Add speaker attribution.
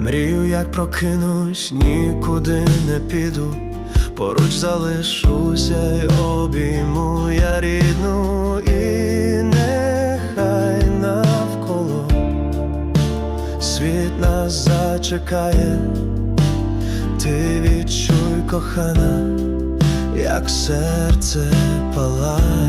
Speaker 1: Мрію, як прокинусь, нікуди не піду, поруч залишуся й обійму я рідну. І нехай навколо світ нас зачекає, ти відчуй, кохана, як серце палає.